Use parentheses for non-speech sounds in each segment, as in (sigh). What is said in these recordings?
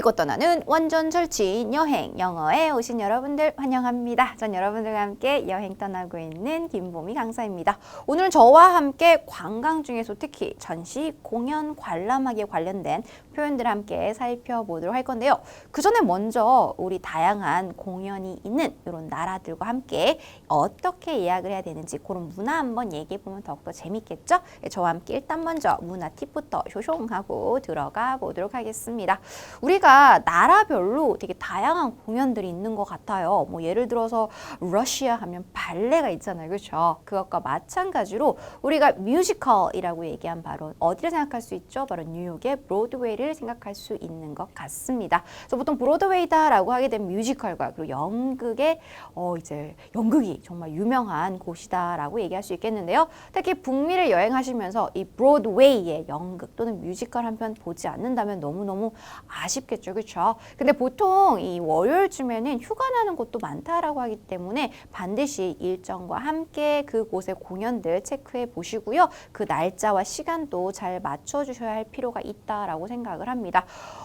잊고 떠나는 완전 절친 여행 영어에 오신 여러분들 환영합니다. 전 여러분들과 함께 여행 떠나고 있는 김보미 강사입니다. 오늘 저와 함께 관광 중에서 특히 전시, 공연, 관람하기에 관련된 표현들 함께 살펴보도록 할 건데요. 그 전에 먼저 우리 다양한 공연이 있는 이런 나라들과 함께 어떻게 예약을 해야 되는지 그런 문화 한번 얘기해 보면 더욱더 재밌겠죠? 예, 저와 함께 일단 먼저 문화 팁부터 쇼숑하고 들어가 보도록 하겠습니다. 우리 가 나라별로 되게 다양한 공연들이 있는 것 같아요. 뭐 예를 들어서 러시아 하면 발레가 있잖아요. 그렇죠? 그것과 마찬가지로 우리가 뮤지컬이라고 얘기한 바로 어디를 생각할 수 있죠? 바로 뉴욕의 브로드웨이를 생각할 수 있는 것 같습니다. 그래서 보통 브로드웨이다라고 하게 되면 뮤지컬과 그리고 연극의 어 이제 연극이 정말 유명한 곳이다라고 얘기할 수 있겠는데요. 특히 북미를 여행하시면서 이 브로드웨이의 연극 또는 뮤지컬 한 편 보지 않는다면 너무너무 아쉽 겠죠. 그렇죠? 근데 보통 이 월요일쯤에는 휴가 나는 곳도 많다라고 하기 때문에 반드시 일정과 함께 그곳의 공연들 체크해 보시고요. 그 날짜와 시간도 잘 맞춰 주셔야 할 필요가 있다라고 생각을 합니다.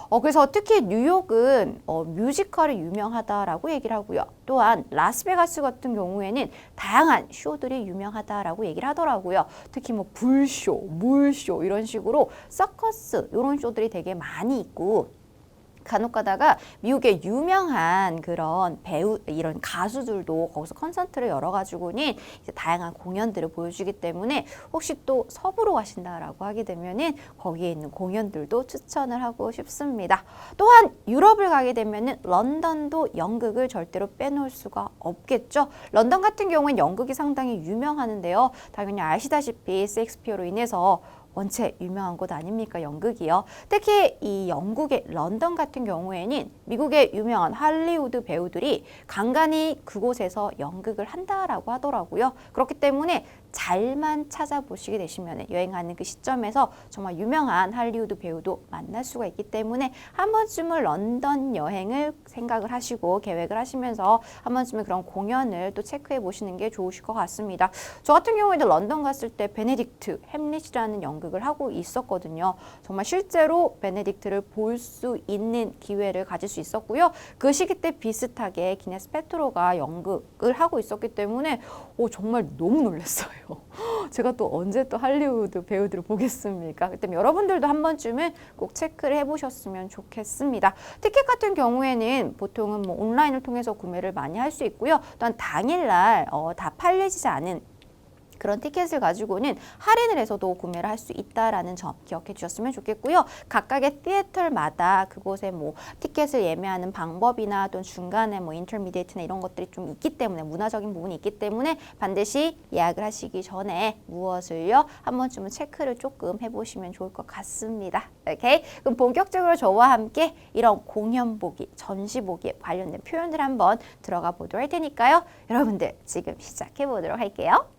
어, 그래서 특히 뉴욕은 어, 뮤지컬이 유명하다라고 얘기를 하고요. 또한 라스베가스 같은 경우에는 다양한 쇼들이 유명하다라고 얘기를 하더라고요. 특히 뭐 불쇼, 물쇼 이런 식으로 서커스 이런 쇼들이 되게 많이 있고 간혹 가다가 미국의 유명한 그런 배우 이런 가수들도 거기서 콘서트를 열어 가지고는 이제 다양한 공연들을 보여주기 때문에 혹시 또 서부로 가신다라고 하게 되면은 거기에 있는 공연들도 추천을 하고 싶습니다. 또한 유럽을 가게 되면은 런던도 연극을 절대로 빼놓을 수가 없겠죠. 런던 같은 경우는 연극이 상당히 유명하는데요. 당연히 아시다시피 섹스피어로 인해서 원체 유명한 곳 아닙니까 연극이요. 특히 이 영국의 런던 같은 경우에는 미국의 유명한 할리우드 배우들이 간간히 그곳에서 연극을 한다라고 하더라고요. 그렇기 때문에 잘만 찾아보시게 되시면 여행하는 그 시점에서 정말 유명한 할리우드 배우도 만날 수가 있기 때문에 한 번쯤은 런던 여행을 생각을 하시고 계획을 하시면서 한 번쯤은 그런 공연을 또 체크해 보시는 게 좋으실 것 같습니다. 저 같은 경우에도 런던 갔을 때 베네딕트 햄릿이라는 연극을 하고 있었거든요. 정말 실제로 베네딕트를 볼 수 있는 기회를 가질 수 있었고요. 그 시기 때 비슷하게 기네스 페트로가 연극을 하고 있었기 때문에 오, 정말 너무 놀랐어요. (laughs) 제가 또 언제 또 할리우드 배우들을 보겠습니까? 그때 여러분들도 한 번쯤은 꼭 체크를 해보셨으면 좋겠습니다. 티켓 같은 경우에는 보통은 뭐 온라인을 통해서 구매를 많이 할 수 있고요. 또한 당일날 어, 다 팔리지 않은 그런 티켓을 가지고는 할인을 해서도 구매를 할 수 있다라는 점 기억해 주셨으면 좋겠고요. 각각의 티에터마다 그곳에 뭐 티켓을 예매하는 방법이나 또 중간에 뭐 인터미디에이트나 이런 것들이 좀 있기 때문에 문화적인 부분이 있기 때문에 반드시 예약을 하시기 전에 무엇을요 한 번쯤은 체크를 조금 해보시면 좋을 것 같습니다. 오케이 그럼 본격적으로 저와 함께 이런 공연 보기, 전시 보기에 관련된 표현들 한번 들어가 보도록 할 테니까요. 여러분들 지금 시작해 보도록 할게요.